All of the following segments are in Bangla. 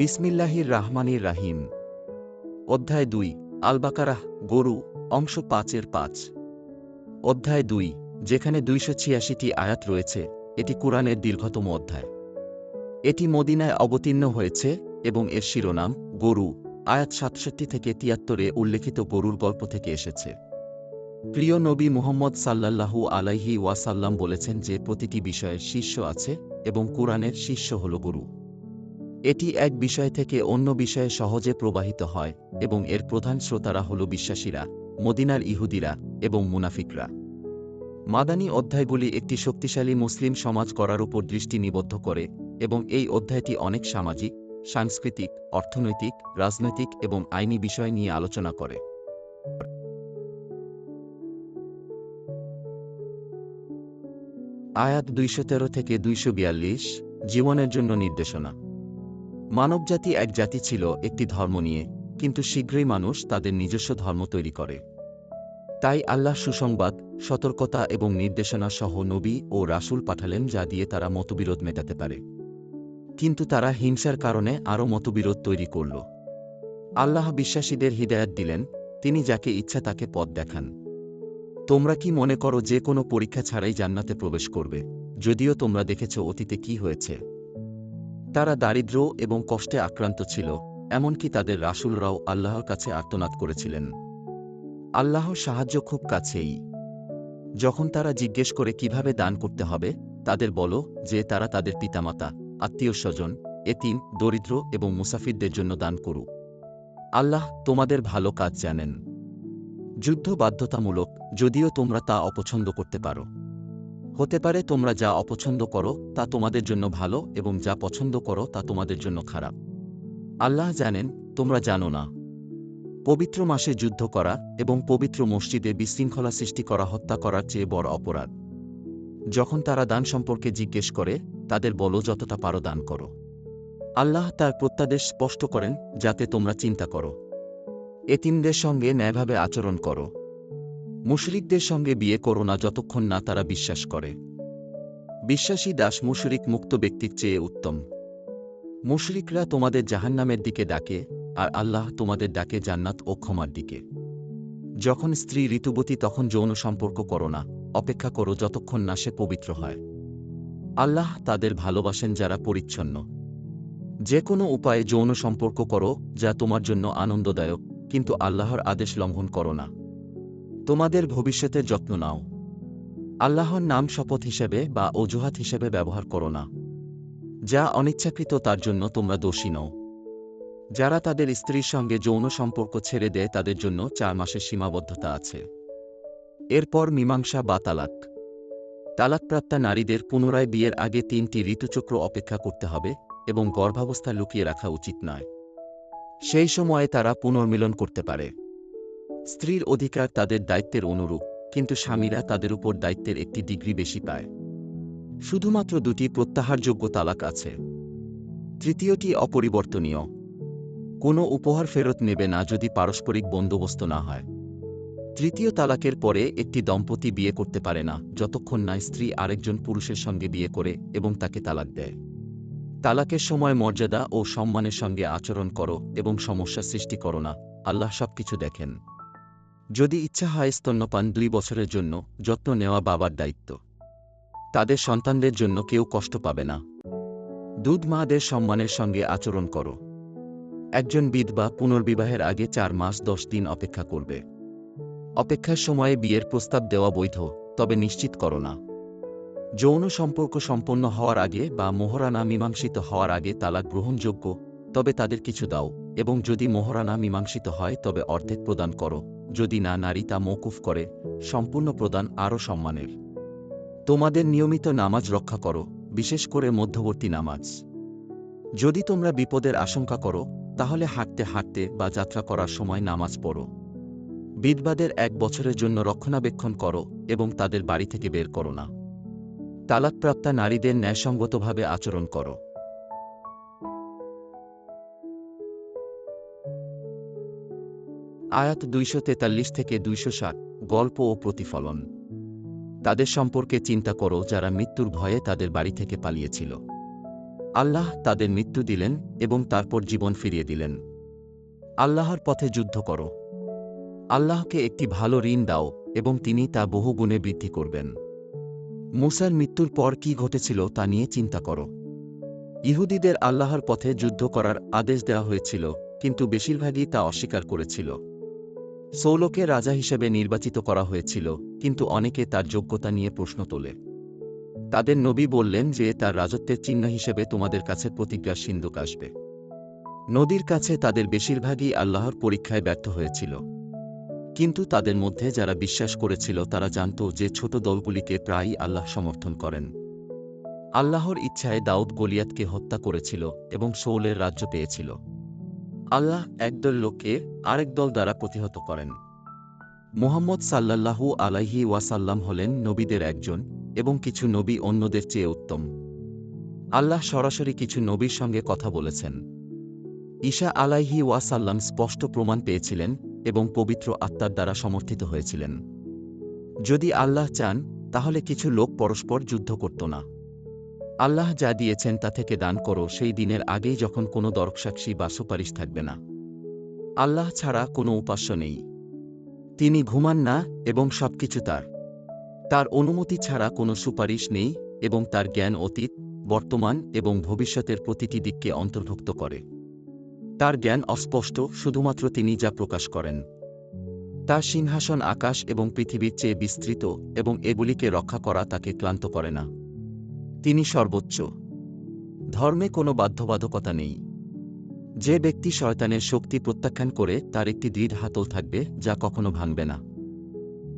বিসমিল্লাহির রাহমানির রাহিম। অধ্যায় দুই, আলবাকারাহ, গরু, অংশ পাঁচের পাঁচ। অধ্যায় দুই, যেখানে দুইশো ছিয়াশিটি আয়াত রয়েছে, এটি কোরআনের দীর্ঘতম অধ্যায়। এটি মদিনায় অবতীর্ণ হয়েছে এবং এর শিরোনাম, গরু, আয়াত সাতষট্টি থেকে তিয়াত্তরে উল্লেখিত গরুর গল্প থেকে এসেছে। প্রিয় নবী মুহম্মদ সাল্লাল্লাহু আলাইহি ওয়াসাল্লাম বলেছেন যে প্রতিটি বিষয়ের শীর্ষ আছে এবং কোরআনের শীর্ষ হল গরু। এটি এক বিষয় থেকে অন্য বিষয়ে সহজে প্রবাহিত হয়, এবং এর প্রধান শ্রোতারা হল বিশ্বাসীরা, মদিনার ইহুদিরা, এবং মুনাফিকরা। মাদানী অধ্যায়গুলি একটি শক্তিশালী মুসলিম সমাজ করার উপর দৃষ্টি নিবদ্ধ করে, এবং এই অধ্যায়টি অনেক সামাজিক, সাংস্কৃতিক, অর্থনৈতিক, রাজনৈতিক এবং আইনি বিষয় নিয়ে আলোচনা করে। আয়াত দুইশো তেরো থেকে দুইশো বিয়াল্লিশ, জীবনের জন্য নির্দেশনা। মানবজাতি এক জাতি ছিল, একটি ধর্ম নিয়ে, কিন্তু শীঘ্রই মানুষ তাদের নিজস্ব ধর্ম তৈরি করে। তাই আল্লাহ সুসংবাদ, সতর্কতা এবং নির্দেশনা সহ নবী ও রাসূল পাঠালেন যা দিয়ে তারা মতবিরোধ মেটাতে পারে। কিন্তু তারা হিংসার কারণে আরও মতবিরোধ তৈরি করল। আল্লাহ বিশ্বাসীদের হৃদায়াত দিলেন, তিনি যাকে ইচ্ছা তাকে পথ দেখান। তোমরা কি মনে করো যে কোনো পরীক্ষা ছাড়াই জান্নাতে প্রবেশ করবে? যদিও তোমরা দেখেছ অতীতে কি হয়েছে। তারা দারিদ্র এবং কষ্টে আক্রান্ত ছিল, এমনকি তাদের রাসূলরাও আল্লাহর কাছে আর্তনাদ করেছিলেন। আল্লাহর সাহায্য খুব কাছেই। যখন তারা জিজ্ঞেস করে কীভাবে দান করতে হবে, তাদের বলো যে তারা তাদের পিতামাতা আত্মীয় স্বজন এতিম, দরিদ্র এবং মুসাফিরদের জন্য দান করুক। আল্লাহ তোমাদের ভালো কাজ জানেন। যুদ্ধ বাধ্যতামূলক, যদিও তোমরা তা অপছন্দ করতে পারো। হতে পারে তোমরা যা অপছন্দ করো তা তোমাদের জন্য ভালো এবং যা পছন্দ করো তা তোমাদের জন্য খারাপ। আল্লাহ জানেন, তোমরা জানো না। পবিত্র মাসে যুদ্ধ করা এবং পবিত্র মসজিদে বিশৃঙ্খলা সৃষ্টি করা, হত্যা করার চেয়ে বড় অপরাধ। যখন তারা দান সম্পর্কে জিজ্ঞেস করে, তাদের বলো যতটা পারো দান করো। আল্লাহ তার প্রত্যাদেশ স্পষ্ট করেন, যাতে তোমরা চিন্তা করো। এতিমদের সঙ্গে ন্যায়ভাবে আচরণ করো। মুশরিকদের সঙ্গে বিয়ে করো না যতক্ষণ না তারা বিশ্বাস করে। বিশ্বাসী দাস মুশরিক মুক্ত ব্যক্তির চেয়ে উত্তম। মুশরিকরা তোমাদের জাহান্নামের দিকে ডাকে, আর আল্লাহ তোমাদের ডাকে জান্নাত ও ক্ষমার দিকে। যখন স্ত্রী ঋতুবতী তখন যৌন সম্পর্ক করো না, অপেক্ষা করো যতক্ষণ না সে পবিত্র হয়। আল্লাহ তাদের ভালোবাসেন যারা পরিচ্ছন্ন। যে কোনো উপায়ে যৌন সম্পর্ক করো, যা তোমার জন্য আনন্দদায়ক, কিন্তু আল্লাহর আদেশ লঙ্ঘন করো না। তোমাদের ভবিষ্যতের যত্ন নাও। আল্লাহর নাম শপথ হিসেবে বা অজুহাত হিসেবে ব্যবহার করো না। যা অনিচ্ছাকৃত তার জন্য তোমরা দোষী নও। যারা তাদের স্ত্রীর সঙ্গে যৌন সম্পর্ক ছেড়ে দেয়, তাদের জন্য চার মাসের সীমাবদ্ধতা আছে। এরপর মীমাংসা বা তালাক। তালাকপ্রাপ্তা নারীদের পুনরায় বিয়ের আগে তিনটি ঋতুচক্র অপেক্ষা করতে হবে এবং গর্ভাবস্থা লুকিয়ে রাখা উচিত নয়। সেই সময়ে তারা পুনর্মিলন করতে পারে। স্ত্রীর অধিকার তাদের দায়িত্বের অনুরূপ, কিন্তু স্বামীরা তাদের উপর দায়িত্বের একটি ডিগ্রি বেশি পায়। শুধুমাত্র দুটি প্রত্যাহারযোগ্য তালাক আছে। তৃতীয়টি অপরিবর্তনীয়। কোনো উপহার ফেরত নেবে না যদি পারস্পরিক বন্দোবস্ত না হয়। তৃতীয় তালাকের পরে একটি দম্পতি বিয়ে করতে পারে না, যতক্ষণ না স্ত্রী আরেকজন পুরুষের সঙ্গে বিয়ে করে এবং তাকে তালাক দেয়। তালাকের সময় মর্যাদা ও সম্মানের সঙ্গে আচরণ করো এবং সমস্যা সৃষ্টি করো না, আল্লাহ সবকিছু দেখেন। যদি ইচ্ছা হয় স্তন্যপান দুই বছরের জন্য, যত্ন নেওয়া বাবার দায়িত্ব। তাদের সন্তানদের জন্য কেউ কষ্ট পাবে না। দুধ মাদের সম্মানের সঙ্গে আচরণ করো। একজন বিধবা পুনর্বিবাহের আগে চার মাস দশ দিন অপেক্ষা করবে। অপেক্ষার সময়ে বিয়ের প্রস্তাব দেওয়া বৈধ, তবে নিশ্চিত করো না। যৌন সম্পর্ক সম্পন্ন হওয়ার আগে বা মোহরানা মীমাংসিত হওয়ার আগে তালাক গ্রহণযোগ্য, তবে তাদের কিছু দাও, এবং যদি মোহরানা মীমাংসিত হয় তবে অর্ধেক প্রদান করো। যদি না নারী তা মৌকুফ করে, সম্পূর্ণ প্রদান আরও সম্মানের। তোমাদের নিয়মিত নামাজ রক্ষা করো, বিশেষ করে মধ্যবর্তী নামাজ। যদি তোমরা বিপদের আশঙ্কা করো, তাহলে হাঁটতে হাঁটতে বা যাত্রা করার সময় নামাজ পড়ো। বিধবাদের এক বছরের জন্য রক্ষণাবেক্ষণ করো এবং তাদের বাড়ি থেকে বের করো না। তালাকপ্রাপ্তা নারীদের ন্যায়সঙ্গতভাবে আচরণ করো। আয়াত দুইশো তেতাল্লিশ থেকে দুইশো ষাট, গল্প ও প্রতিফলন। তাদের সম্পর্কে চিন্তা করো যারা মৃত্যুর ভয়ে তাদের বাড়ি থেকে পালিয়েছিল। আল্লাহ তাদের মৃত্যু দিলেন এবং তারপর জীবন ফিরিয়ে দিলেন। আল্লাহর পথে যুদ্ধ করো। আল্লাহকে একটি ভালো ঋণ দাও এবং তিনি তা বহু গুণে বৃদ্ধি করবেন। মুসার মৃত্যুর পর কি ঘটেছিল তা নিয়ে চিন্তা করো। ইহুদিদের আল্লাহর পথে যুদ্ধ করার আদেশ দেওয়া হয়েছিল, কিন্তু বেশিরভাগই তা অস্বীকার করেছিল। সৌলকে রাজা হিসেবে নির্বাচিত করা হয়েছিল, কিন্তু অনেকে তার যোগ্যতা নিয়ে প্রশ্ন তোলে। তাদের নবী বললেন যে, তার রাজত্বের চিহ্ন হিসেবে তোমাদের কাছে প্রতিজ্ঞা সিন্ধুক আসবে। নদীর কাছে তাদের বেশিরভাগই আল্লাহর পরীক্ষায় ব্যর্থ হয়েছিল। কিন্তু তাদের মধ্যে যারা বিশ্বাস করেছিল, তারা জানত যে, ছোট দলগুলিকে প্রায়ই আল্লাহ সমর্থন করেন। আল্লাহর ইচ্ছায় দাউদ গলিয়াতকে হত্যা করেছিল এবং সৌলের রাজ্য পেয়েছিল। আল্লাহ একদল লোককে আরেক দল দ্বারা প্রতিহত করেন। মোহাম্মদ সাল্লাল্লাহু আলাইহি ওয়াসাল্লাম হলেন নবীদের একজন এবং কিছু নবী অন্যদের চেয়ে উত্তম। আল্লাহ সরাসরি কিছু নবীর সঙ্গে কথা বলেছেন। ঈশা আলাইহি ওয়াসাল্লাম স্পষ্ট প্রমাণ পেয়েছিলেন এবং পবিত্র আত্মার দ্বারা সমর্থিত হয়েছিলেন। যদি আল্লাহ চান, তাহলে কিছু লোক পরস্পর যুদ্ধ করত না। আল্লাহ যা দিয়েছেন তা থেকে দান করো, সেই দিনের আগেই যখন কোনো দর্শসাক্ষী বা সুপারিশ থাকবে না। আল্লাহ ছাড়া কোনো উপাস্য নেই। তিনি ঘুমান না এবং সবকিছু তার। তার অনুমতি ছাড়া কোনো সুপারিশ নেই এবং তার জ্ঞান অতীত, বর্তমান এবং ভবিষ্যতের প্রতিটি দিককে অন্তর্ভুক্ত করে। তার জ্ঞান অস্পষ্ট, শুধুমাত্র তিনি যা প্রকাশ করেন। তার সিংহাসন আকাশ এবং পৃথিবীর চেয়ে বিস্তৃত এবং এগুলিকে রক্ষা করা তাকে ক্লান্ত করে না। তিনি সর্বোচ্চ। ধর্মে কোনো বাধ্যবাধকতা নেই। যে ব্যক্তি শয়তানের শক্তি প্রত্যাখ্যান করে, তার একটি দৃঢ় হাতল থাকবে, যা কখনো ভাঙবে না।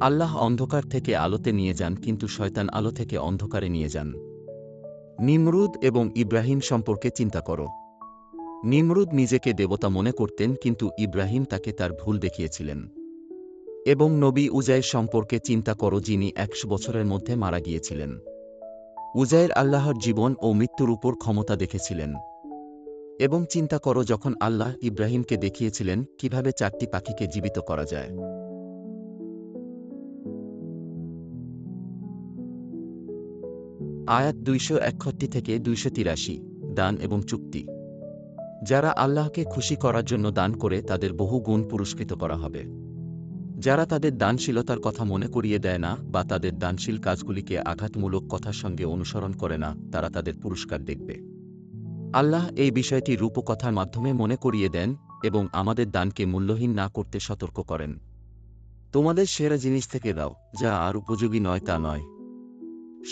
আল্লাহ অন্ধকার থেকে আলোতে নিয়ে যান, কিন্তু শয়তান আলো থেকে অন্ধকারে নিয়ে যান। নিমরুদ এবং ইব্রাহিম সম্পর্কে চিন্তা করো। নিমরুদ নিজেকে দেবতা মনে করতেন, কিন্তু ইব্রাহিম তাকে তার ভুল দেখিয়েছিলেন। এবং নবী উজাইর সম্পর্কে চিন্তা করো, যিনি একশো বছরের মধ্যে মারা গিয়েছিলেন। উজাইর আল্লাহর জীবন ও মৃত্যুর উপর ক্ষমতা দেখেছিলেন। এবং চিন্তা করো যখন আল্লাহ ইব্রাহিমকে দেখিয়েছিলেন, কীভাবে চারটি পাখিকে জীবিত করা যায়। আয়াত দুইশো একষট্টি থেকে দুইশো তিরাশি, দান এবং চুক্তি। যারা আল্লাহকে খুশি করার জন্য দান করে, তাদের বহু গুণ পুরস্কৃত করা হবে। যারা তাদের দানশীলতার কথা মনে করিয়ে দেয় না বা তাদের দানশীল কাজগুলিকে আঘাতমূলক কথার সঙ্গে অনুসরণ করে না, তারা তাদের পুরস্কার দেখবে। আল্লাহ এই বিষয়টি রূপকথার মাধ্যমে মনে করিয়ে দেন এবং আমাদের দানকে মূল্যহীন না করতে সতর্ক করেন। তোমাদের সেরা জিনিস থেকে দাও, যা আর উপযোগী নয় তা নয়।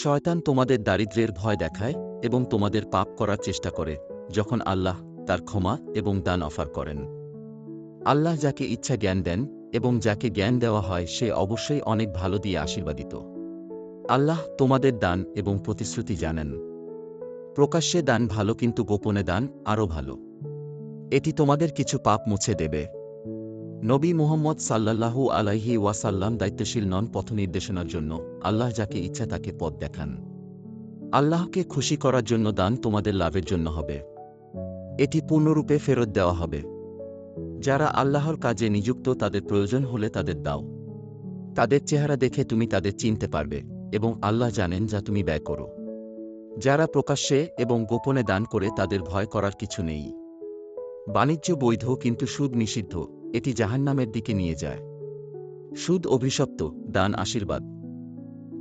শয়তান তোমাদের দারিদ্র্যের ভয় দেখায় এবং তোমাদের পাপ করার চেষ্টা করে, যখন আল্লাহ তার ক্ষমা এবং দান অফার করেন। আল্লাহ যাকে ইচ্ছা জ্ঞান দেন এবং যাকে জ্ঞান দেওয়া হয়, সে অবশ্যই অনেক ভালো দিয়ে আশীর্বাদিত। আল্লাহ তোমাদের দান এবং প্রতিশ্রুতি জানেন। প্রকাশ্যে দান ভালো কিন্তু গোপনে দান আরও ভালো। এটি তোমাদের কিছু পাপ মুছে দেবে। নবী মুহম্মদ সাল্লাল্লাহু আলাইহি ওয়াসাল্লাম দায়িত্বশীল নন পথ নির্দেশনার জন্য। আল্লাহ যাকে ইচ্ছা তাকে পথ দেখান। আল্লাহকে খুশি করার জন্য দান তোমাদের লাভের জন্য হবে। এটি পূর্ণরূপে ফেরত দেওয়া হবে। যারা আল্লাহর কাজে নিযুক্ত, তাদের প্রয়োজন হলে তাদের দাও। তাদের চেহারা দেখে তুমি তাদের চিনতে পারবে এবং আল্লাহ জানেন যা তুমি ব্যয় করো। যারা প্রকাশ্যে এবং গোপনে দান করে, তাদের ভয় করার কিছু নেই। বাণিজ্য বৈধ কিন্তু সুদ নিষিদ্ধ, এটি জাহান্নামের দিকে নিয়ে যায়। সুদ অভিশপ্ত, দান আশীর্বাদ।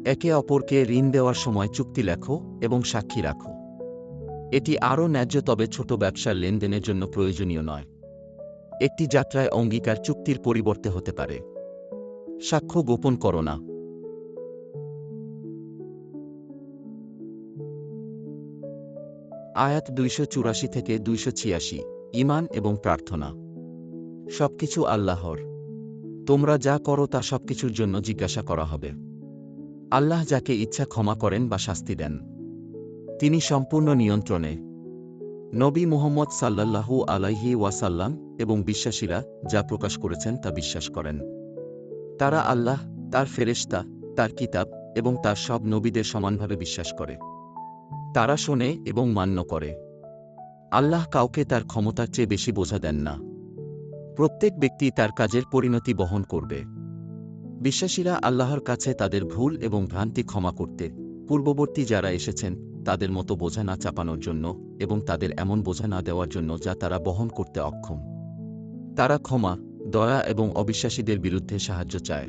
একে অপরকে ঋণ দেওয়ার সময় চুক্তি লেখো এবং সাক্ষী রাখো। এটি আরও ন্যায্য, তবে ছোট ব্যবসার লেনদেনের জন্য প্রয়োজনীয় নয়। একটি যাত্রায় অঙ্গীকার চুক্তির পরিবর্তে হতে পারে। সাক্ষ্য গোপন করো না। আয়াত দুইশো চুরাশি থেকে দুইশো ছিয়াশি ইমান এবং প্রার্থনা। সবকিছু আল্লাহর। তোমরা যা করো তা সবকিছুর জন্য জিজ্ঞাসা করা হবে। আল্লাহ যাকে ইচ্ছা ক্ষমা করেন বা শাস্তি দেন। তিনি সম্পূর্ণ নিয়ন্ত্রণে। নবী মুহম্মদ সাল্লাল্লাহু আলাইহি ওয়াসাল্লাম এবং বিশ্বাসীরা যা প্রকাশ করেছেন তা বিশ্বাস করেন। তারা আল্লাহ, তার ফেরেশতা, তার কিতাব এবং তার সব নবীদের সমানভাবে বিশ্বাস করে। তারা শোনে এবং মান্য করে। আল্লাহ কাউকে তার ক্ষমতার চেয়ে বেশি বোঝা দেন না। প্রত্যেক ব্যক্তি তার কাজের পরিণতি বহন করবে। বিশ্বাসীরা আল্লাহর কাছে তাদের ভুল এবং ভ্রান্তি ক্ষমা করতে পূর্ববর্তী যারা এসেছেন তাদের মতো বোঝা না চাপানোর জন্য এবং তাদের এমন বোঝা না দেওয়ার জন্য যা তারা বহন করতে অক্ষম। তারা ক্ষমা, দয়া এবং অবিশ্বাসীদের বিরুদ্ধে সাহায্য চায়।